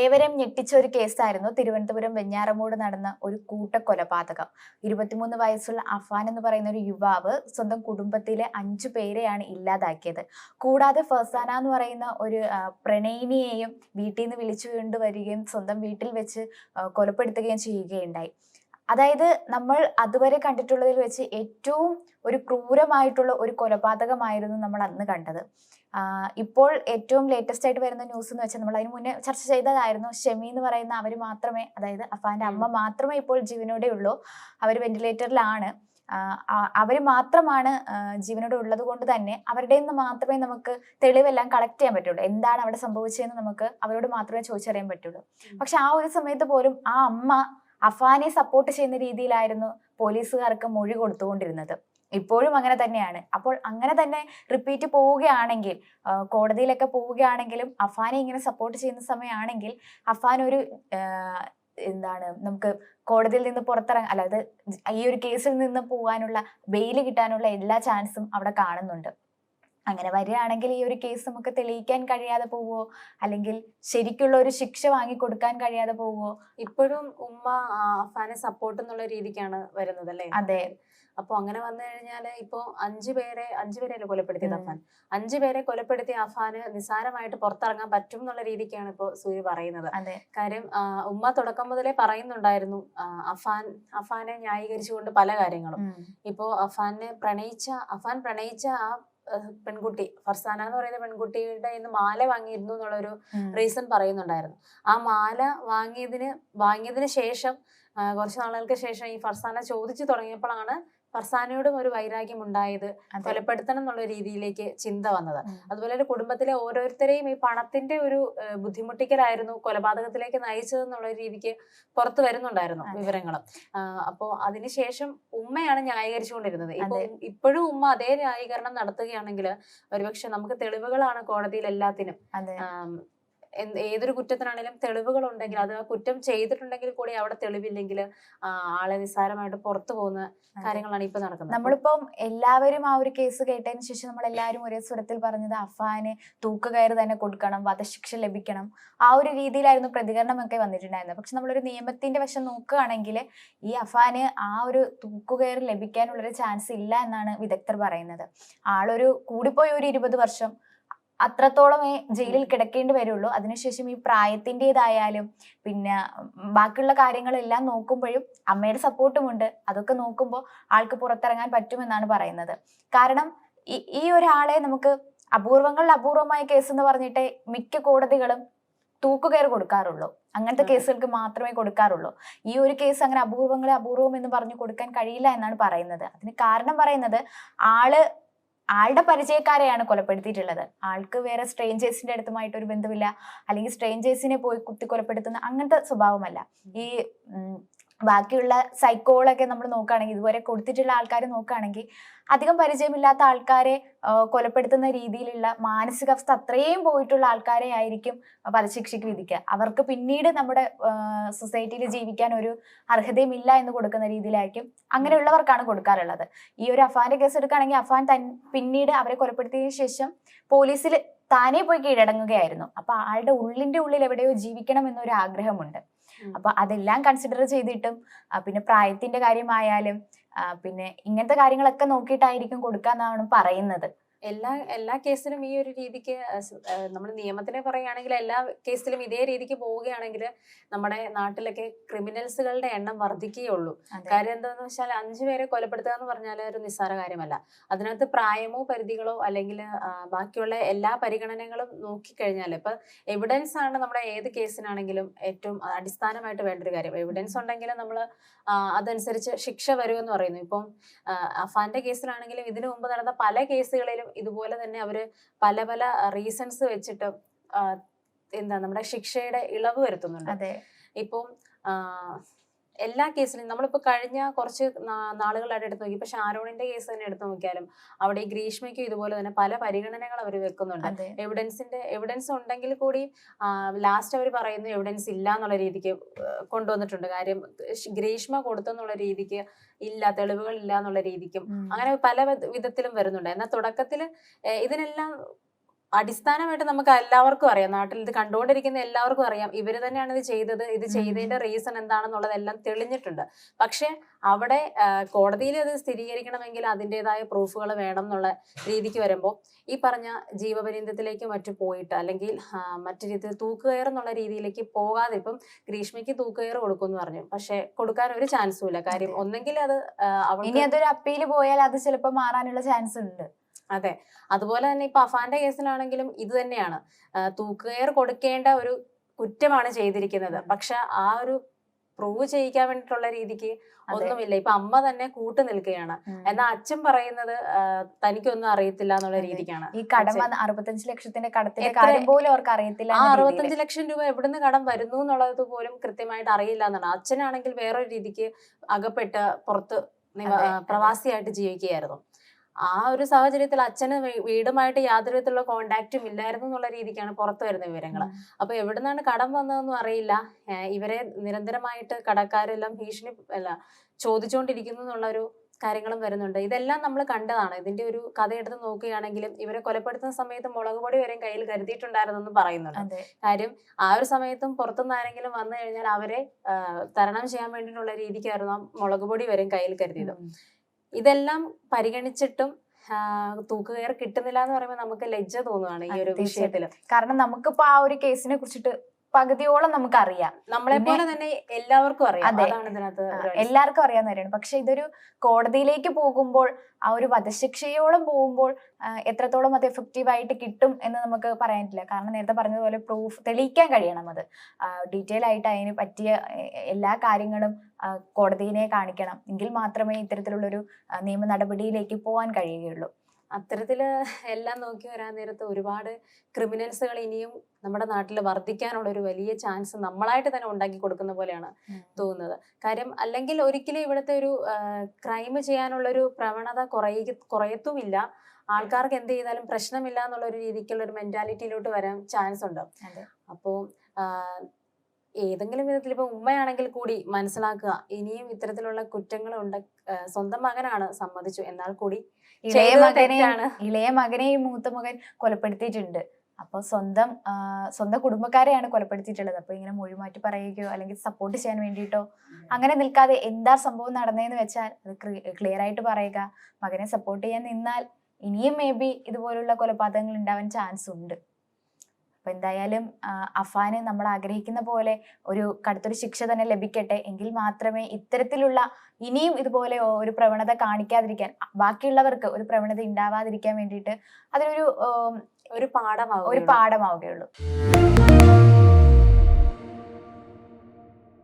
ഏവരെയും ഞെട്ടിച്ച ഒരു കേസായിരുന്നു തിരുവനന്തപുരം വെഞ്ഞാറമൂട് നടന്ന ഒരു കൂട്ടക്കൊലപാതകം. ഇരുപത്തിമൂന്ന് വയസ്സുള്ള അഫാൻ എന്ന് പറയുന്ന ഒരു യുവാവ് സ്വന്തം കുടുംബത്തിലെ അഞ്ചു പേരെയാണ് ഇല്ലാതാക്കിയത്. കൂടാതെ ഫസാന എന്ന് പറയുന്ന ഒരു പ്രണയിനിയെയും വീട്ടിൽ നിന്ന് വിളിച്ചു കൊണ്ടുവരികയും സ്വന്തം വീട്ടിൽ വെച്ച് കൊലപ്പെടുത്തുകയും ചെയ്യുകയുണ്ടായി. അതായത് നമ്മൾ അതുവരെ കണ്ടിട്ടുള്ളതിൽ വെച്ച് ഏറ്റവും ഒരു ക്രൂരമായിട്ടുള്ള ഒരു കൊലപാതകമായിരുന്നു നമ്മൾ അന്ന് കണ്ടത്. ഇപ്പോൾ ഏറ്റവും ലേറ്റസ്റ്റ് ആയിട്ട് വരുന്ന ന്യൂസ് എന്ന് വെച്ചാൽ നമ്മൾ അതിന് മുന്നേ ചർച്ച ചെയ്തതായിരുന്നു ഷെമി എന്ന് പറയുന്ന അവർ മാത്രമേ അതായത് അഫാന്റെ അമ്മ മാത്രമേ ഇപ്പോൾ ജീവനോടെ ഉള്ളൂ. അവർ വെന്റിലേറ്ററിലാണ് അവർ മാത്രമാണ് ജീവനോടെ ഉള്ളത് കൊണ്ട് തന്നെ അവരുടെ നിന്ന് മാത്രമേ നമുക്ക് തെളിവെല്ലാം കളക്ട് ചെയ്യാൻ പറ്റുള്ളൂ. എന്താണ് അവിടെ സംഭവിച്ചതെന്ന് നമുക്ക് അവരോട് മാത്രമേ ചോദിച്ചറിയാൻ പറ്റുള്ളൂ. പക്ഷെ ആ ഒരു സമയത്ത് പോലും ആ അമ്മ അഫാനെ സപ്പോർട്ട് ചെയ്യുന്ന രീതിയിലായിരുന്നു പോലീസുകാർക്ക് മൊഴി കൊടുത്തുകൊണ്ടിരുന്നത്. ഇപ്പോഴും അങ്ങനെ തന്നെയാണ്. അപ്പോൾ അങ്ങനെ തന്നെ റിപ്പീറ്റ് പോവുകയാണെങ്കിൽ കോടതിയിലൊക്കെ പോവുകയാണെങ്കിലും അഫാനെ ഇങ്ങനെ സപ്പോർട്ട് ചെയ്യുന്ന സമയമാണെങ്കിൽ അഫാൻ ഒരു എന്താണ് നമുക്ക് കോടതിയിൽ നിന്ന് പുറത്തിറങ്ങാൻ അല്ലാതെ ഈ ഒരു കേസിൽ നിന്ന് പോകാനുള്ള ബെയിൽ കിട്ടാനുള്ള എല്ലാ ചാൻസും അവിടെ കാണുന്നുണ്ട്. അങ്ങനെ വരികയാണെങ്കിൽ ഈ ഒരു കേസ് നമുക്ക് തെളിയിക്കാൻ കഴിയാതെ പോവോ അല്ലെങ്കിൽ ശരിക്കുള്ള ഒരു ശിക്ഷ വാങ്ങി കൊടുക്കാൻ കഴിയാതെ പോവോ ഇപ്പോഴും ഉമ്മ അഫാനെ സപ്പോർട്ട് എന്നുള്ള രീതിക്കാണ് വരുന്നത് അല്ലേ? അതെ. അപ്പൊ അങ്ങനെ വന്നു കഴിഞ്ഞാൽ ഇപ്പൊ അഞ്ചു പേരെ അഞ്ചു പേരെയല്ലേ കൊലപ്പെടുത്തിയത്. അഫാൻ? അഞ്ചു പേരെ കൊലപ്പെടുത്തിയ അഫാന് നിസാരമായിട്ട് പുറത്തിറങ്ങാൻ പറ്റും എന്നുള്ള രീതിക്കാണ് ഇപ്പോ സൂര്യ പറയുന്നത്. അതെ. കാര്യം ഉമ്മ തുടക്കം മുതലേ പറയുന്നുണ്ടായിരുന്നു അഫാൻ അഫാനെ ന്യായീകരിച്ചുകൊണ്ട് പല കാര്യങ്ങളും. ഇപ്പോ അഫാനെ പ്രണയിച്ച അഫാൻ പ്രണയിച്ച ആ പെൺകുട്ടി ഫർസാന എന്ന് പറയുന്ന പെൺകുട്ടിയുടെ ഇന്ന് മാല വാങ്ങിയിരുന്നു എന്നുള്ളൊരു ഒരു റീസൺ പറയുന്നുണ്ടായിരുന്നു. ആ മാല വാങ്ങിയതിന് വാങ്ങിയതിന് ശേഷം കുറച്ച് നാളുകൾക്ക് ശേഷം ഈ ഫർസാന ചോദിച്ചു തുടങ്ങിയപ്പോഴാണ് ഫർസാനയോടും ഒരു വൈരാഗ്യം ഉണ്ടായത് കൊലപ്പെടുത്തണം എന്നുള്ള രീതിയിലേക്ക് ചിന്ത വന്നത്. അതുപോലെ തന്നെ കുടുംബത്തിലെ ഓരോരുത്തരെയും ഈ പണത്തിന്റെ ഒരു ബുദ്ധിമുട്ടിക്കലായിരുന്നു കൊലപാതകത്തിലേക്ക് നയിച്ചത് എന്നുള്ള രീതിക്ക് പുറത്തു വരുന്നുണ്ടായിരുന്നു വിവരങ്ങൾ വിവരങ്ങളും. അപ്പോ അതിനുശേഷം ഉമ്മയാണ് ന്യായീകരിച്ചുകൊണ്ടിരുന്നത്. ഇപ്പൊ ഇപ്പോഴും ഉമ്മ അതേ ന്യായീകരണം നടത്തുകയാണെങ്കിൽ ഒരുപക്ഷെ നമുക്ക് തെളിവുകളാണ് കോടതിയിൽ എല്ലാത്തിനും. ഏതൊരു കുറ്റത്തിനാണെങ്കിലും തെളിവുകൾ ഉണ്ടെങ്കിൽ അത് ആ കുറ്റം ചെയ്തിട്ടുണ്ടെങ്കിൽ കൂടി അവിടെ തെളിവില്ലെങ്കിൽ ആളെ നിസ്സാരമായിട്ട് പുറത്തു പോകുന്ന കാര്യങ്ങളാണ് ഇപ്പൊ നടക്കുന്നത്. നമ്മളിപ്പം എല്ലാവരും ആ ഒരു കേസ് കേട്ടതിന് ശേഷം നമ്മൾ എല്ലാവരും ഒരേ സ്വരത്തിൽ പറഞ്ഞത് അഫാന് തൂക്കുകയറ് തന്നെ കൊടുക്കണം വധശിക്ഷ ലഭിക്കണം. ആ ഒരു രീതിയിലായിരുന്നു പ്രതികരണമൊക്കെ വന്നിട്ടുണ്ടായിരുന്നത്. പക്ഷെ നമ്മളൊരു നിയമത്തിന്റെ വശം നോക്കുകയാണെങ്കിൽ ഈ അഫാന് ആ ഒരു തൂക്കുകയറ് ലഭിക്കാനുള്ളൊരു ചാൻസ് ഇല്ല എന്നാണ് വിദഗ്ധർ പറയുന്നത്. ആളൊരു കൂടിപ്പോയി ഒരു ഇരുപത് വർഷം അത്രത്തോളമേ ജയിലിൽ കിടക്കേണ്ടി വരുള്ളൂ. അതിനുശേഷം ഈ പ്രായത്തിന്റെതായാലും പിന്നെ ബാക്കിയുള്ള കാര്യങ്ങളെല്ലാം നോക്കുമ്പോഴും അമ്മയുടെ സപ്പോർട്ടുമുണ്ട്. അതൊക്കെ നോക്കുമ്പോൾ ആൾക്ക് പുറത്തിറങ്ങാൻ പറ്റുമെന്നാണ് പറയുന്നത്. കാരണം ഈ ഈ ഒരാളെ നമുക്ക് അപൂർവങ്ങളിൽ അപൂർവമായ കേസ് എന്ന് പറഞ്ഞിട്ട് മിക്ക കോടതികളും തൂക്കുകയർ കൊടുക്കാറുള്ളൂ. അങ്ങനത്തെ കേസുകൾക്ക് മാത്രമേ കൊടുക്കാറുള്ളൂ. ഈ ഒരു കേസ് അങ്ങനെ അപൂർവങ്ങളെ അപൂർവം എന്ന് പറഞ്ഞു കൊടുക്കാൻ കഴിയില്ല എന്നാണ് പറയുന്നത്. അതിന് കാരണം പറയുന്നത് ആൾ ആളുടെ പരിചയക്കാരെയാണ് കൊലപ്പെടുത്തിയിട്ടുള്ളത്. ആൾക്ക് വേറെ സ്ട്രേഞ്ചേഴ്സിന്റെ അടുത്തുമായിട്ട് ഒരു ബന്ധമില്ല. അല്ലെങ്കിൽ സ്ട്രേഞ്ചേഴ്സിനെ പോയി കുത്തി കൊലപ്പെടുത്തുന്ന അങ്ങനത്തെ സ്വഭാവമല്ല. ഈ ബാക്കിയുള്ള സൈക്കോളൊക്കെ നമ്മൾ നോക്കുകയാണെങ്കിൽ ഇതുവരെ കൊടുത്തിട്ടുള്ള ആൾക്കാർ നോക്കുകയാണെങ്കിൽ അധികം പരിചയമില്ലാത്ത ആൾക്കാരെ കൊലപ്പെടുത്തുന്ന രീതിയിലുള്ള മാനസികാവസ്ഥ അത്രയും പോയിട്ടുള്ള ആൾക്കാരെ ആയിരിക്കും വധശിക്ഷയ്ക്ക് വിധിക്കുക. അവർക്ക് പിന്നീട് നമ്മുടെ സൊസൈറ്റിയിൽ ജീവിക്കാൻ ഒരു അർഹതയും ഇല്ല എന്ന് കൊടുക്കുന്ന രീതിയിലായിരിക്കും അങ്ങനെയുള്ളവർക്കാണ് കൊടുക്കാറുള്ളത്. ഈ ഒരു അഫാന്റെ കേസ് എടുക്കുകയാണെങ്കിൽ അഫാൻ തൻ പിന്നീട് അവരെ കൊലപ്പെടുത്തിയതിനു ശേഷം പോലീസിൽ താനേ പോയി കീഴടങ്ങുകയായിരുന്നു. അപ്പൊ ആളുടെ ഉള്ളിന്റെ ഉള്ളിൽ എവിടെയോ ജീവിക്കണം എന്നൊരു ആഗ്രഹമുണ്ട്. അപ്പൊ അതെല്ലാം കൺസിഡർ ചെയ്തിട്ടും പിന്നെ പ്രായത്തിന്റെ കാര്യമായാലും പിന്നെ ഇങ്ങനത്തെ കാര്യങ്ങളൊക്കെ നോക്കിയിട്ടായിരിക്കും കൊടുക്കാന്നാണ് പറയുന്നത്. എല്ലാ എല്ലാ കേസിലും ഈ ഒരു രീതിക്ക് നമ്മൾ നിയമത്തിനെ പറയുകയാണെങ്കിൽ എല്ലാ കേസിലും ഇതേ രീതിക്ക് പോവുകയാണെങ്കിൽ നമ്മുടെ നാട്ടിലൊക്കെ ക്രിമിനൽസുകളുടെ എണ്ണം വർദ്ധിക്കുകയുള്ളൂ. കാര്യം എന്താണെന്ന് വെച്ചാൽ അഞ്ചു പേരെ കൊലപ്പെടുത്തുക എന്ന് പറഞ്ഞാൽ ഒരു നിസ്സാര കാര്യമല്ല. അതിനകത്ത് പ്രായമോ പരിധികളോ അല്ലെങ്കിൽ ബാക്കിയുള്ള എല്ലാ പരിഗണനകളും നോക്കിക്കഴിഞ്ഞാൽ ഇപ്പൊ എവിഡൻസ് ആണ് നമ്മുടെ ഏത് കേസിനാണെങ്കിലും ഏറ്റവും അടിസ്ഥാനമായിട്ട് വേണ്ട ഒരു കാര്യം എവിഡൻസ് ഉണ്ടെങ്കിൽ നമ്മൾ അതനുസരിച്ച് ശിക്ഷ വരുമെന്ന് പറയുന്നു. ഇപ്പം അഫാന്റെ കേസിലാണെങ്കിലും ഇതിനു മുമ്പ് നടന്ന പല കേസുകളിലും ഇതുപോലെ തന്നെ അവർ പല പല റീസൺസ് വെച്ചിട്ട് എന്താ നമ്മുടെ ശിക്ഷയുടെ ഇളവ് വരുത്തുന്നുണ്ട്. അതെ. ഇപ്പം എല്ലാ കേസിലും നമ്മളിപ്പോ കഴിഞ്ഞ കുറച്ച് നാളുകളായിട്ട് എടുത്ത് നോക്കി. ഇപ്പൊ ഷാരോണിന്റെ കേസ് തന്നെ എടുത്തു നോക്കിയാലും അവിടെ ഈ ഗ്രീഷ്മയ്ക്കും ഇതുപോലെ തന്നെ പല പരിഗണനകൾ അവർ വെക്കുന്നുണ്ട്. എവിഡൻസിന്റെ എവിഡൻസ് ഉണ്ടെങ്കിൽ കൂടി ലാസ്റ്റ് അവർ പറയുന്നു എവിഡൻസ് ഇല്ല എന്നുള്ള രീതിക്ക് കൊണ്ടുവന്നിട്ടുണ്ട്. കാര്യം ഗ്രീഷ്മ കൊടുത്തെന്നുള്ള രീതിക്ക് ഇല്ല തെളിവുകൾ ഇല്ല എന്നുള്ള രീതിക്കും അങ്ങനെ പല വിധത്തിലും വരുന്നുണ്ട്. എന്നാൽ തുടക്കത്തിൽ ഇതിനെല്ലാം അടിസ്ഥാനമായിട്ട് നമുക്ക് എല്ലാവർക്കും അറിയാം. നാട്ടിൽ ഇത് കണ്ടുകൊണ്ടിരിക്കുന്ന എല്ലാവർക്കും അറിയാം. ഇവർ തന്നെയാണ് ഇത് ചെയ്തത്. ഇത് ചെയ്തതിന്റെ റീസൺ എന്താണെന്നുള്ളതെല്ലാം തെളിഞ്ഞിട്ടുണ്ട്. പക്ഷെ അവിടെ കോടതിയിൽ അത് സ്ഥിരീകരിക്കണമെങ്കിൽ അതിന്റെതായ പ്രൂഫുകൾ വേണം എന്നുള്ള രീതിക്ക് വരുമ്പോൾ ഈ പറഞ്ഞ ജീവപര്യന്തത്തിലേക്ക് മറ്റു പോയിട്ട് അല്ലെങ്കിൽ മറ്റു രീതിയിൽ തൂക്കുകയർ എന്നുള്ള രീതിയിലേക്ക് പോകാതെ ഇപ്പം ഗ്രീഷ്മയ്ക്ക് തൂക്കുകയർ കൊടുക്കുമെന്ന് പറഞ്ഞു. പക്ഷെ കൊടുക്കാൻ ഒരു ചാൻസും ഇല്ല. കാര്യം. ഒന്നെങ്കിൽ അത് ഇനി അതൊരു അപ്പീൽ പോയാൽ അത് ചിലപ്പോൾ മാറാനുള്ള ചാൻസ് ഉണ്ട്. അതെ. അതുപോലെ തന്നെ ഇപ്പൊ അഫാന്റെ കേസിലാണെങ്കിലും ഇത് തന്നെയാണ്. തൂക്കുകയർ കൊടുക്കേണ്ട ഒരു കുറ്റമാണ് ചെയ്തിരിക്കുന്നത്. പക്ഷെ ആ ഒരു പ്രൂവ് ചെയ്യിക്കാൻ വേണ്ടിയിട്ടുള്ള രീതിക്ക് ഒന്നുമില്ല. ഇപ്പൊ അമ്മ തന്നെ കൂട്ടു നിൽക്കുകയാണ്. എന്നാ എന്നാൽ അച്ഛൻ പറയുന്നത് തനിക്കൊന്നും അറിയത്തില്ല എന്നുള്ള. രീതിക്കാണ്. ഈ കടം അറുപത്തഞ്ച് ലക്ഷത്തിന്റെ കടത്തിന്റെ കാര്യം പോലും അവർക്ക് അറിയത്തില്ല ആ അറുപത്തഞ്ച് ലക്ഷം രൂപ എവിടുന്ന് കടം വരുന്നു എന്നുള്ളത് പോലും കൃത്യമായിട്ട് അറിയില്ല എന്നാണ്. അച്ഛനാണെങ്കിൽ വേറൊരു രീതിക്ക് അകപ്പെട്ട് പുറത്ത് പ്രവാസിയായിട്ട് ജീവിക്കുകയായിരുന്നു. ആ ഒരു സാഹചര്യത്തിൽ അച്ഛന് വീടുമായിട്ട് യാതൊരു വിധത്തിലുള്ള കോണ്ടാക്റ്റും ഇല്ലായിരുന്നു എന്നുള്ള രീതിക്കാണ് പുറത്തു വരുന്ന വിവരങ്ങൾ. അപ്പൊ എവിടുന്നാണ് കടം വന്നതെന്നും അറിയില്ല. ഇവരെ നിരന്തരമായിട്ട് കടക്കാരെല്ലാം ഭീഷണി അല്ല ചോദിച്ചുകൊണ്ടിരിക്കുന്നു എന്നുള്ള ഒരു കാര്യങ്ങളും വരുന്നുണ്ട്. ഇതെല്ലാം നമ്മൾ കണ്ടതാണ്. ഇതിന്റെ ഒരു കഥ എടുത്ത് നോക്കുകയാണെങ്കിലും ഇവരെ കൊലപ്പെടുത്തുന്ന സമയത്ത് മുളക് പൊടി വരെയും കയ്യിൽ കരുതിയിട്ടുണ്ടായിരുന്നെന്ന് പറയുന്നുണ്ട്. കാര്യം ആ ഒരു സമയത്തും പുറത്തുനിന്ന് ആരെങ്കിലും വന്നു കഴിഞ്ഞാൽ അവരെ തരണം ചെയ്യാൻ വേണ്ടിയിട്ടുള്ള രീതിക്കായിരുന്നു ആ മുളക് പൊടി വരെയും കയ്യിൽ കരുതിയത്. ഇതെല്ലാം പരിഗണിച്ചിട്ടും തൂക്കുകയറി തൂക്കുകയർ കിട്ടുന്നില്ല എന്ന് പറയുമ്പോൾ നമുക്ക് ലജ്ജ തോന്നുകയാണ് ഈ ഒരു. വിഷയത്തിൽ കാരണം നമുക്കിപ്പോ ആ ഒരു കേസിനെ കുറിച്ചിട്ട് പകുതിയോളം നമുക്കറിയാം. നമ്മളെ പോലെ തന്നെ എല്ലാവർക്കും അറിയാം. എല്ലാവർക്കും അറിയാവുന്ന കാര്യമാണ് പക്ഷെ ഇതൊരു കോടതിയിലേക്ക് പോകുമ്പോൾ ആ ഒരു വധശിക്ഷയോളം പോകുമ്പോൾ എത്രത്തോളം അത് എഫക്റ്റീവ് ആയിട്ട് കിട്ടും എന്ന് നമുക്ക് പറയാൻ പറ്റില്ല. കാരണം നേരത്തെ പറഞ്ഞതുപോലെ പ്രൂഫ് തെളിയിക്കാൻ കഴിയണം അത്. ഡീറ്റെയിൽ ആയിട്ട് അതിന് പറ്റിയ എല്ലാ കാര്യങ്ങളും കോടതിയെ കാണിക്കണം. എങ്കിൽ മാത്രമേ ഇത്തരത്തിലുള്ളൊരു നിയമ നടപടിയിലേക്ക് പോകാൻ കഴിയുകയുള്ളൂ. അത്തരത്തിൽ എല്ലാം നോക്കി വരാൻ നേരത്ത് ഒരുപാട് ക്രിമിനൽസുകൾ ഇനിയും നമ്മുടെ നാട്ടിൽ വർദ്ധിക്കാനുള്ള ഒരു വലിയ ചാൻസ് നമ്മളായിട്ട് തന്നെ ഉണ്ടാക്കി കൊടുക്കുന്ന പോലെയാണ് തോന്നുന്നത്. കാര്യം അല്ലെങ്കിൽ ഒരിക്കലും ഇവിടുത്തെ ഒരു ക്രൈം ചെയ്യാനുള്ള ഒരു പ്രവണത കുറയ കുറയത്തുമില്ല. ആൾക്കാർക്ക് എന്ത് ചെയ്താലും പ്രശ്നമില്ല എന്നുള്ള ഒരു രീതിക്കുള്ള ഒരു മെന്റാലിറ്റിയിലോട്ട് വരാൻ ചാൻസ് ഉണ്ട്. അപ്പോൾ ഏതെങ്കിലും വിധത്തിൽ ഇപ്പൊ ഉമ്മയാണെങ്കിൽ കൂടി മനസ്സിലാക്കുക ഇനിയും ഇത്തരത്തിലുള്ള കുറ്റങ്ങൾ ഉണ്ട് സ്വന്തം മകനാണ് സമ്മതിച്ചു. എന്നാൽ കൂടി ഇളയ മകനെയാണ് മകനെ ഇളയ മകനെയും മൂത്ത മകൻ കൊലപ്പെടുത്തിയിട്ടുണ്ട്. അപ്പൊ സ്വന്തം സ്വന്തം കുടുംബക്കാരെയാണ് കൊലപ്പെടുത്തിയിട്ടുള്ളത്. അപ്പൊ ഇങ്ങനെ മൊഴിമാറ്റി പറയുകയോ അല്ലെങ്കിൽ സപ്പോർട്ട് ചെയ്യാൻ വേണ്ടിയിട്ടോ അങ്ങനെ നിൽക്കാതെ എന്താ സംഭവം നടന്നതെന്ന് വെച്ചാൽ അത് ക്ലിയർ ആയിട്ട് പറയുക. മകനെ സപ്പോർട്ട് ചെയ്യാൻ നിന്നാൽ ഇനിയും മേ ബി ഇതുപോലുള്ള കൊലപാതകങ്ങൾ ഉണ്ടാവാൻ ചാൻസ് ഉണ്ട്. അപ്പൊ എന്തായാലും അഫാനെ നമ്മൾ ആഗ്രഹിക്കുന്ന പോലെ ഒരു കടുത്തൊരു ശിക്ഷ തന്നെ ലഭിക്കട്ടെ. എങ്കിൽ മാത്രമേ ഇത്തരത്തിലുള്ള ഇനിയും ഇതുപോലെ ഒരു പ്രവണത കാണിക്കാതിരിക്കാൻ ബാക്കിയുള്ളവർക്ക് ഒരു പ്രവണത ഉണ്ടാവാതിരിക്കാൻ വേണ്ടിയിട്ട് അതിനൊരു ഒരു പാഠമാവുക ഒരു പാഠമാവുകയുള്ളൂ.